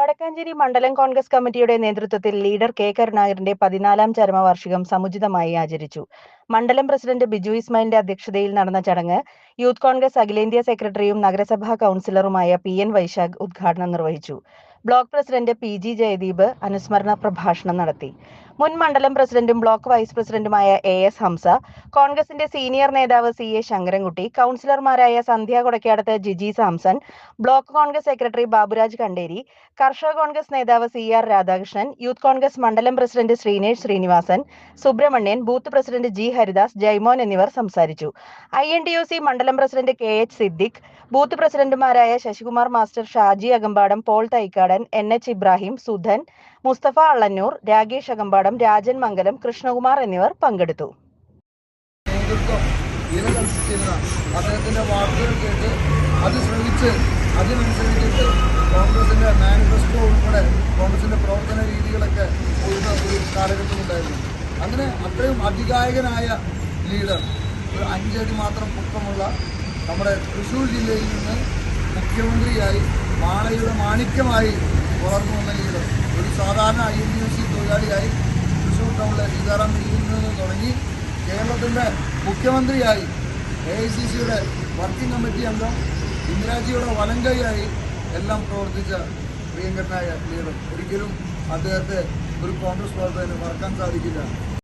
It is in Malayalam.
വടക്കാഞ്ചേരി മണ്ഡലം കോൺഗ്രസ് കമ്മിറ്റിയുടെ നേതൃത്വത്തിൽ ലീഡർ കെ കരുണാകരന്റെ പതിനാലാം ചരമവാർഷികം സമുചിതമായി ആചരിച്ചു. മണ്ഡലം പ്രസിഡന്റ് ബിജു ഇസ്മായിലിന്റെ അധ്യക്ഷതയിൽ നടന്ന ചടങ്ങ് യൂത്ത് കോൺഗ്രസ് അഖിലേന്ത്യാ സെക്രട്ടറിയും നഗരസഭാ കൌൺസിലറുമായ പി എൻ വൈശാഖ് ഉദ്ഘാടനം നിർവഹിച്ചു. Block president P G Jayadeep അനുസ്മരണ പ്രഭാഷണം നടത്തി. മുൻ മണ്ഡലം പ്രസിഡന്റും ബ്ലോക്ക് വൈസ് പ്രസിഡന്റുമായ എ എസ് ഹംസ കോൺഗ്രസിന്റെ സീനിയർ നേതാവ് സി എ ശങ്കരൻകുട്ടി കൗൺസിലർമാരായ Sandhya Kodakkadath Jiji Samson block Congress secretary Baburaj Kanderi കർഷക കോൺഗ്രസ് നേതാവ് C R Radhakrishnan youth Congress മണ്ഡലം president Sreenesh Srinivasan Subrahmanian booth president G Haridas Jaimon എന്നിവർ സംസാരിച്ചു. I N T U C മണ്ഡലം president K H Siddique booth പ്രസിഡന്റുമാരായ Sasikumar master Shaji Akampadam Paul Thaikkadan N. H. Ibrahim Sudhan Musthafa Allannur Ragesh Akampadam Rajan Mangalam Krishnakumar എന്നിവർ പങ്കെടുത്തു. അദ്ദേഹത്തിന്റെ വാക്കുകൾ കേട്ട് അത് ശ്രമിച്ച് അതിനനുസരിച്ചിട്ട് കോൺഗ്രസിന്റെ മാനിഫെസ്റ്റോ ഉൾപ്പെടെ കോൺഗ്രസിന്റെ പ്രവർത്തന രീതികളൊക്കെ ഒരു കാലഘട്ടമുണ്ടായിരുന്നു. അങ്ങനെ അത്രയും അധികായകനായ ലീഡർ ഒരു അഞ്ചടി മാത്രം പൊക്കമുള്ള നമ്മുടെ തൃശ്ശൂർ ജില്ലയിൽ നിന്ന് മുഖ്യമന്ത്രിയായി മാളയുടെ മാണിക്യമായി വളർന്നു വന്നെങ്കിൽ ഒരു സാധാരണ ഐ എൻ യു സി തൊഴിലാളിയായി തൃശ്ശൂർ ടൗണിലെ സീതാറാം നിന്ന് തുടങ്ങി കേരളത്തിന്റെ മുഖ്യമന്ത്രിയായി എ ഐ സി സിയുടെ വർക്കിംഗ് കമ്മിറ്റി അംഗം ഇന്ദിരാജിയുടെ വലങ്കൈയായി എല്ലാം പ്രവർത്തിച്ച പ്രിയങ്കരനായ ലീഡർ ഒരിക്കലും അദ്ദേഹത്തെ ഒരു കോൺഗ്രസ് പ്രവർത്തകന് മറക്കാൻ സാധിക്കില്ല.